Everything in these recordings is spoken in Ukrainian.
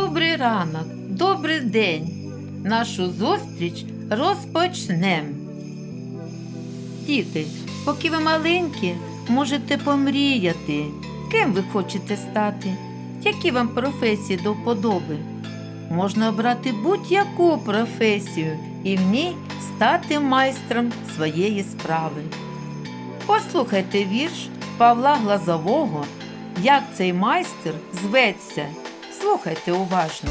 Добрий ранок, добрий день. Нашу зустріч розпочнем. Діти, поки ви маленькі, можете помріяти. Ким ви хочете стати? Які вам професії до вподоби? Можна обрати будь-яку професію і в ній стати майстром своєї справи. Послухайте вірш Павла Глазового, як цей майстер зветься. Слухайте уважно.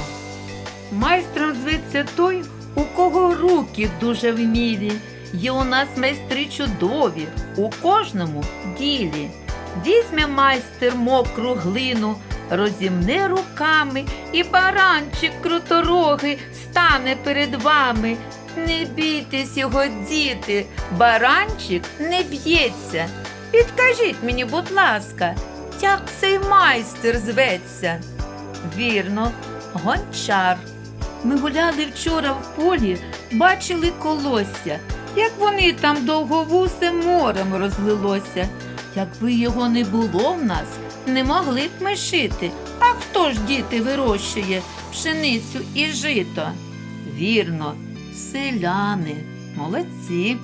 Майстром зветься той, у кого руки дуже вмілі. Є у нас майстри чудові, у кожному ділі. Візьме майстер мокру глину, розімне руками, і баранчик круторогий стане перед вами. Не бійтесь його, діти, баранчик не б'ється. Підкажіть мені, будь ласка, як цей майстер зветься? Вірно, гончар. Ми гуляли вчора в полі, бачили колосся, як вони там довговусе морем розлилося. Якби його не було в нас, не могли б ми шити. А хто ж діти вирощує пшеницю і жито? Вірно, селяни, молодці.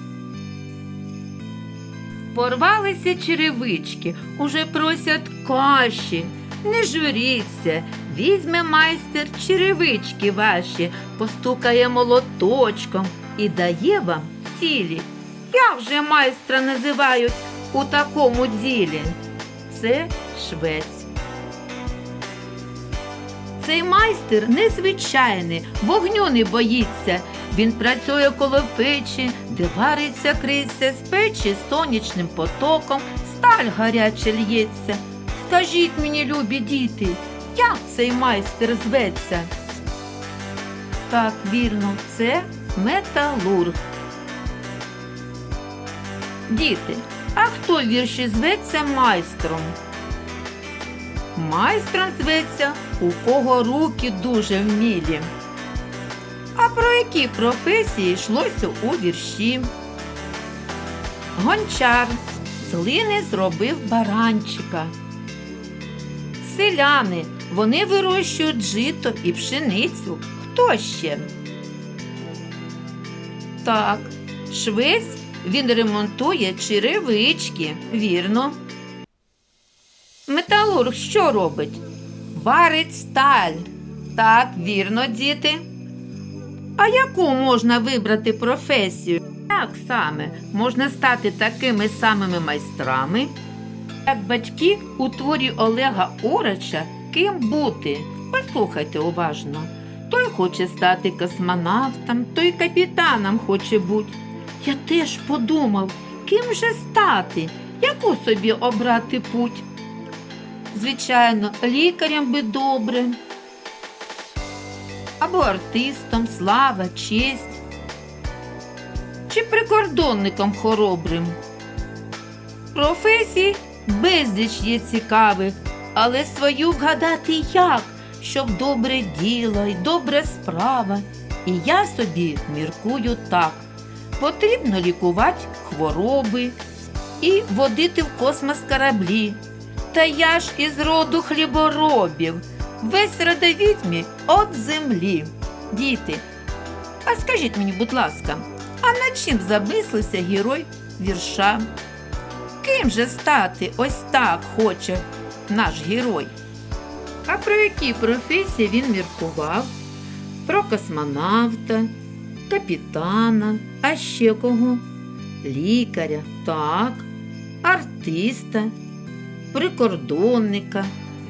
Порвалися черевички, уже просять каші. Не журіться, візьме майстер черевички ваші, постукає молоточком і дає вам цілі. Як же майстра називають у такому ділі? Це швець. Цей майстер незвичайний, вогню не боїться. Він працює коло печі, де вариться криця з печі сонячним потоком, сталь гаряче лється. Скажіть мені, любі діти, як цей майстер зветься? Так, вірно, це металург. Діти, а хто вірші зветься майстром? Майстром зветься, у кого руки дуже вмілі. А про які професії йшлося у вірші? Гончар з глини зробив баранчика. Селяни, вони вирощують жито і пшеницю. Хто ще? Так, швець він ремонтує черевички, вірно. Металург що робить? Варить сталь. Так, вірно, діти. А яку можна вибрати професію? Як саме можна стати такими самими майстрами? Як батьки у творі Олега Орача ким бути? Послухайте уважно. Той хоче стати космонавтом, той капітаном хоче бути. Я теж подумав, ким же стати, яку собі обрати путь. Звичайно, лікарям би добре. Або артистом, слава, честь. Чи прикордонником хоробрим. Професій безліч є цікавих, але свою вгадати як, щоб добре діло й добра справа. І я собі міркую так. Потрібно лікувати хвороби і водити в космос кораблі. Та я ж із роду хліборобів, весь родовід мій от землі. Діти, а скажіть мені, будь ласка, а над чим замислився герой вірша? Ким же стати ось так хоче наш герой? А про які професії він міркував? Про космонавта, капітана, а ще кого? Лікаря, так, артиста, прикордонника,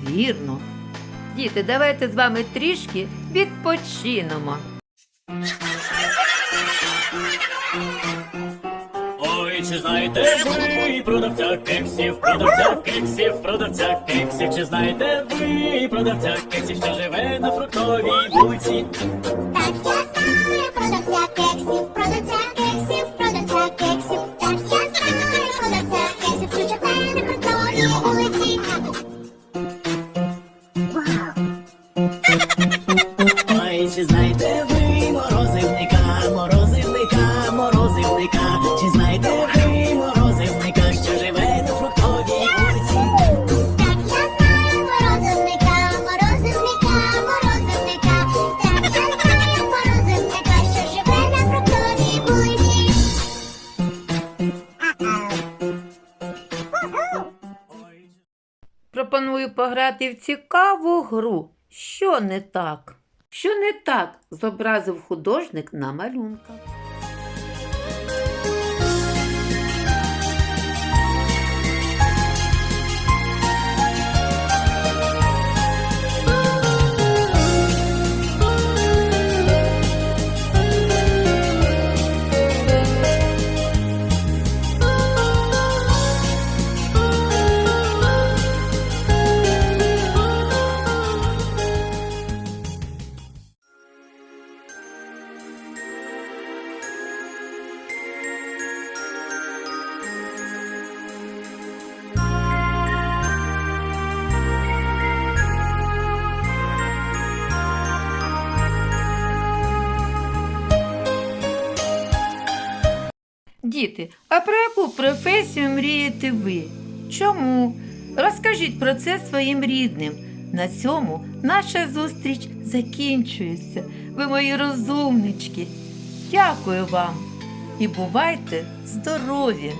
вірно. Діти, давайте з вами трішки відпочинемо. Чи знаєте ви продавця кексів, продавця кексів, продавця кексів, чи знаєте ви продавця кексів, що живе на фруктовій вулиці? Пропоную пограти в цікаву гру. Що не так? Що не так? зобразив художник на малюнках. Діти, а про яку професію мрієте ви? Чому? Розкажіть про це своїм рідним. На цьому наша зустріч закінчується. Ви мої розумнички. Дякую вам і бувайте здорові!